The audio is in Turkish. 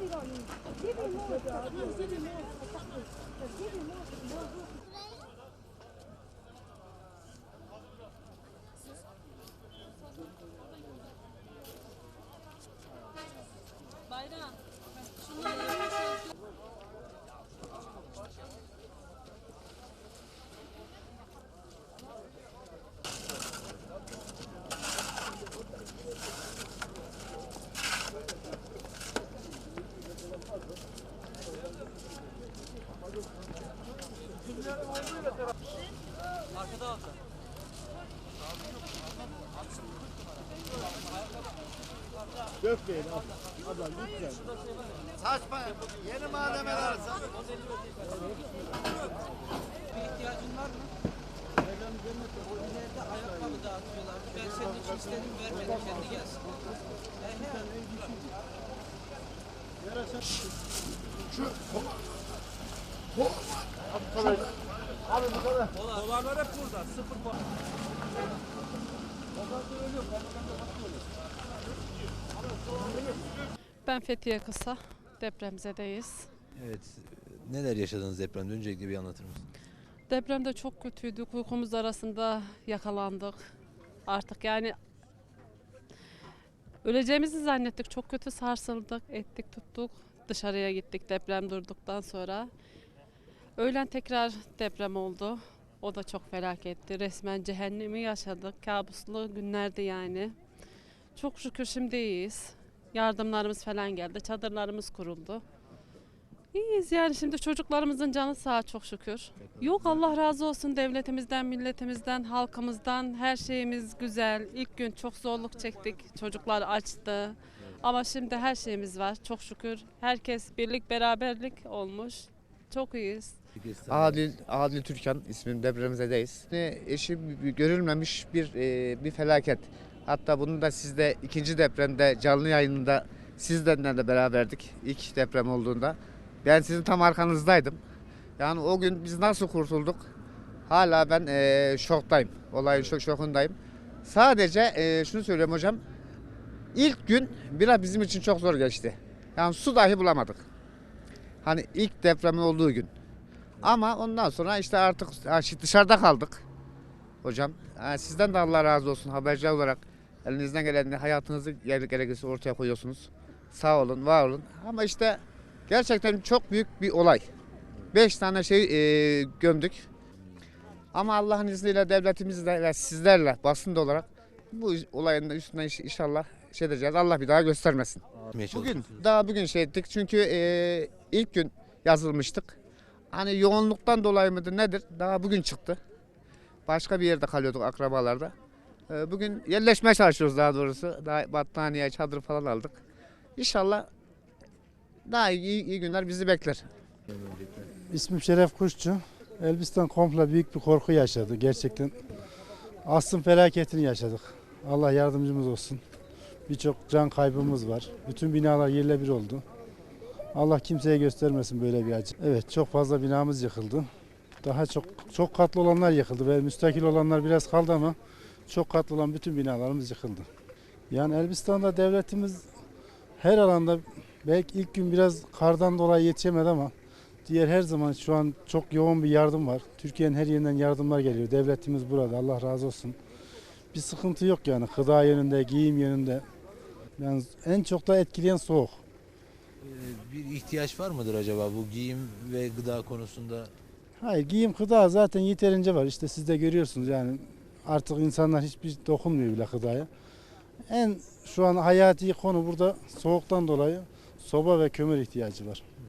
Give me more. Give me more. Give me more. Dökmeyin abi. Abla lütfen. Saçma. Yeni malzemeler. Bir ihtiyacın var mı? İleride ayakkabı dağıtıyorlar. Ben senin için istedim vermedim kendi gelsin. He he. Dolarlar hep burada. Sıfır puan. Ben Fethiye Kısa. Depremzedeyiz. Evet. Neler yaşadınız depremde? Öncelikle bir anlatır mısınız? Depremde çok kötüydük. Uykumuz arasında yakalandık. Artık yani öleceğimizi zannettik. Çok kötü sarsıldık, ettik, tuttuk. Dışarıya gittik deprem durduktan sonra. Öğlen tekrar deprem oldu. O da çok felaketti. Resmen cehennemi yaşadık. Kabuslu günlerdi yani. Çok şükür şimdi iyiyiz. Yardımlarımız falan geldi. Çadırlarımız kuruldu. İyiyiz yani şimdi çocuklarımızın canı sağ çok şükür. Yok Allah razı olsun devletimizden, milletimizden, halkımızdan her şeyimiz güzel. İlk gün çok zorluk çektik. Çocuklar açtı. Ama şimdi her şeyimiz var çok şükür. Herkes birlik beraberlik olmuş. Çok iyiyiz. Adil, Adil Türkan ismim depremizedeyiz. Ne eşi görülmemiş bir e, bir felaket. Hatta bunu da sizde ikinci depremde canlı yayınında sizlerle de beraberdik ilk deprem olduğunda. Ben sizin tam arkanızdaydım. Yani o gün biz nasıl kurtulduk? Hala ben e, şoktayım. Olayın şok, şokundayım. Sadece e, şunu söylüyorum hocam. İlk gün biraz bizim için çok zor geçti. Yani su dahi bulamadık. Hani ilk depremin olduğu gün. Ama ondan sonra işte artık dışarıda kaldık. Hocam sizden de Allah razı olsun haberci olarak elinizden gelen hayatınızı gerekirse ortaya koyuyorsunuz. Sağ olun, var olun. Ama işte gerçekten çok büyük bir olay. Beş tane şey e, gömdük. Ama Allah'ın izniyle devletimizle ve sizlerle basında olarak bu olayın da üstüne inşallah şey edeceğiz. Allah bir daha göstermesin. Bugün daha bugün şey ettik çünkü e, ilk gün yazılmıştık. Hani yoğunluktan dolayı mıdır nedir? Daha bugün çıktı. Başka bir yerde kalıyorduk akrabalarda. E, bugün yerleşmeye çalışıyoruz daha doğrusu. Daha battaniye, çadır falan aldık. İnşallah daha iyi, iyi günler bizi bekler. İsmim Şeref Kuşçu. Elbistan komple büyük bir korku yaşadı gerçekten. Asrın felaketini yaşadık. Allah yardımcımız olsun. Birçok can kaybımız var. Bütün binalar yerle bir oldu. Allah kimseye göstermesin böyle bir acı. Evet çok fazla binamız yıkıldı. Daha çok çok katlı olanlar yıkıldı ve müstakil olanlar biraz kaldı ama çok katlı olan bütün binalarımız yıkıldı. Yani Elbistan'da devletimiz her alanda belki ilk gün biraz kardan dolayı yetişemedi ama Diğer her zaman şu an çok yoğun bir yardım var. Türkiye'nin her yerinden yardımlar geliyor. Devletimiz burada. Allah razı olsun. Bir sıkıntı yok yani. Gıda yönünde, giyim yönünde. Yani en çok da etkileyen soğuk. Ee, Bir ihtiyaç var mıdır acaba bu giyim ve gıda konusunda? Hayır giyim gıda zaten yeterince var. İşte siz de görüyorsunuz yani artık insanlar hiçbir dokunmuyor bile gıdaya. En şu an hayati konu burada soğuktan dolayı soba ve kömür ihtiyacı var.